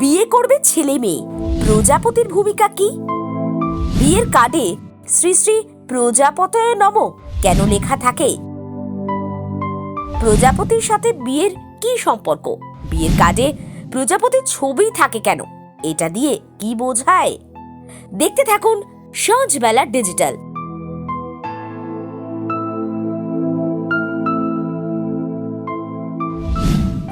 বিয়ে করবে ছেলে মেয়ে। প্রজাপতির ভূমিকা কি? বিয়ের কার্ডে শ্রী শ্রী প্রজাপতয় নম, কেন লেখা থাকে? প্রজাপতির সাথে বিয়ের কি সম্পর্ক? বিয়ের কার্ডে প্রজাপতির ছবি থাকে কেন? এটা দিয়ে কি বোঝায়? দেখতে থাকুন সঞ্জবেলা ডিজিটাল।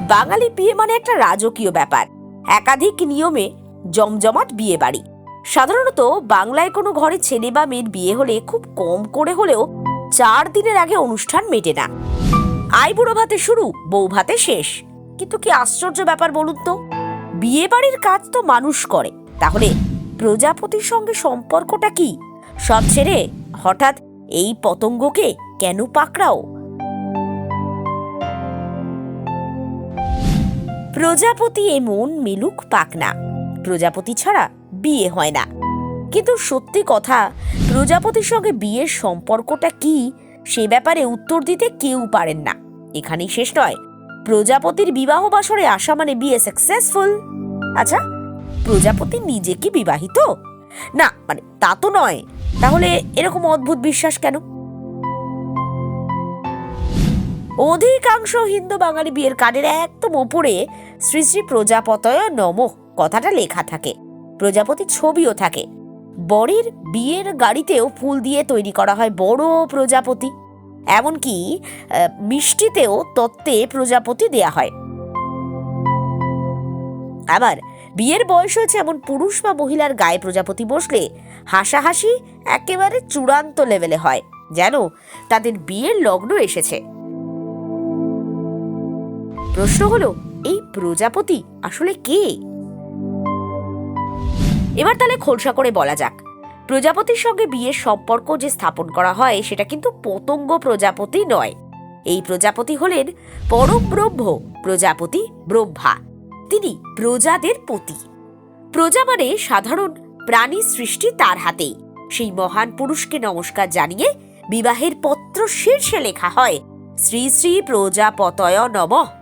বাঙালি বিয়ে মানে একটা রাজকীয় ব্যাপার। একাধিক নিয়মে জমজমাট বিয়ে বাড়ি সাধারণত বাংলায় কোনো ঘরে ছেলে বা মেয়ের বিয়ে হলে খুব কম করে হলেও চার দিনের আগে অনুষ্ঠান মেটে না। আইবুড়ো ভাতে শুরু, বউ ভাতে শেষ। কিন্তু কি আশ্চর্য ব্যাপার বলুন তো? বিয়ে বাড়ির কাজ তো মানুষ করে। তাহলে প্রজাপতির সঙ্গে সম্পর্কটা কি? সব ছেড়ে হঠাৎ এই পতঙ্গকে কেন পাকড়াও? প্রজাপতি এমন মিলুক পাক না। প্রজাপতি ছাড়া বিয়ে হয় না। কিন্তু সত্যি কথা, প্রজাপতির সঙ্গে বিয়ের সম্পর্কটা কি, সে ব্যাপারে উত্তর দিতে কেউ পারেন না। এখানেই শেষ নয়। প্রজাপতির বিবাহ বাসরে আসা মানে বিয়ে সাকসেসফুল আচ্ছা প্রজাপতি নিজে কি বিবাহিত? না মানে তা তো নয়। তাহলে এরকম অদ্ভুত বিশ্বাস কেন? অধিকাংশ হিন্দু বাঙালি বিয়ের কার্ডের একদম ওপরে শ্রী শ্রী প্রজাপতয় নম কথাটা লেখা থাকে। প্রজাপতি ছবিও থাকে। বরের বিয়ের গাড়িতেও ফুল দিয়ে তৈরি করা হয় বড় প্রজাপতি। এমনকি মিষ্টিতেও তত্ত্বে প্রজাপতি দেয়া হয়। আবার, বিয়ের বয়স হয়েছে এমন পুরুষ বা মহিলার গায়ে প্রজাপতি বসলে হাসাহাসি একেবারে চূড়ান্ত লেভেলে হয়। যেন তাদের বিয়ের লগ্ন এসেছে। প্রশ্ন হলো, এই প্রজাপতি আসলে কে? এবার তাহলে খোলসা করে বলা যাক। প্রজাপতির সঙ্গে বিয়ের সম্পর্ক যে স্থাপন করা হয়, সেটা কিন্তু পতঙ্গ প্রজাপতি নয়। এই প্রজাপতি হলেন পরম ব্রহ্ম, প্রজাপতি ব্রহ্মা। তিনি প্রজাদের পতি। প্রজা মানে সাধারণ প্রাণী সৃষ্টি তার হাতেই সেই মহান পুরুষকে নমস্কার জানিয়ে বিবাহের পত্র শীর্ষে লেখা হয়, শ্রী শ্রী প্রজাপতয় নমঃ।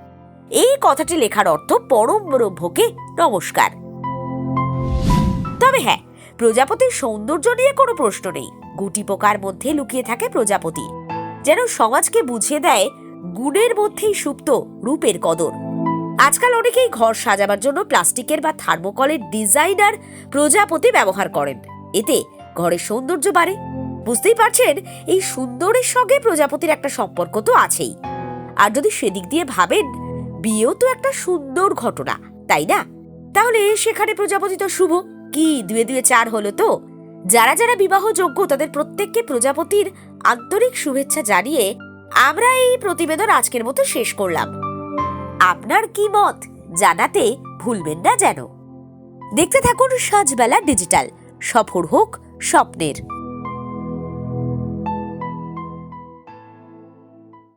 এই কথাটি লেখার অর্থ পরম ব্রহ্মকে নমস্কার। তবে হ্যাঁ প্রজাপতির সৌন্দর্য নিয়ে কোনো প্রশ্ন নেই। গুটি পোকার মধ্যে লুকিয়ে থাকে প্রজাপতি, যেন সমাজকে বুঝিয়ে দেয় গুণের মধ্যেই সুপ্ত রূপের কদর। আজকাল অনেকেই ঘর সাজাবার জন্য প্লাস্টিকের বা থার্মোকলের ডিজাইনার প্রজাপতি ব্যবহার করেন। এতে ঘরের সৌন্দর্য বাড়ে। বুঝতেই পারছেন, এই সুন্দরের সঙ্গে প্রজাপতির একটা সম্পর্ক তো আছেই। আর যদি সেদিক দিয়ে ভাবেন বিয়েও তো একটা সুন্দর ঘটনা, তাই না? তাহলে সেখানে প্রজাপতি তো শুভ। কি দুয়ে দুয়ে চার হলো তো? যারা যারা বিবাহযোগ্য তাদের প্রত্যেককে প্রজাপতির আন্তরিক শুভেচ্ছা জানিয়ে আমরা এই প্রতিবেদন আজকের মতো শেষ করলাম। আপনার কি মত জানাতে ভুলবেন না যেন। দেখতে থাকুন সাজবেলা ডিজিটাল। সফর হোক স্বপ্নের।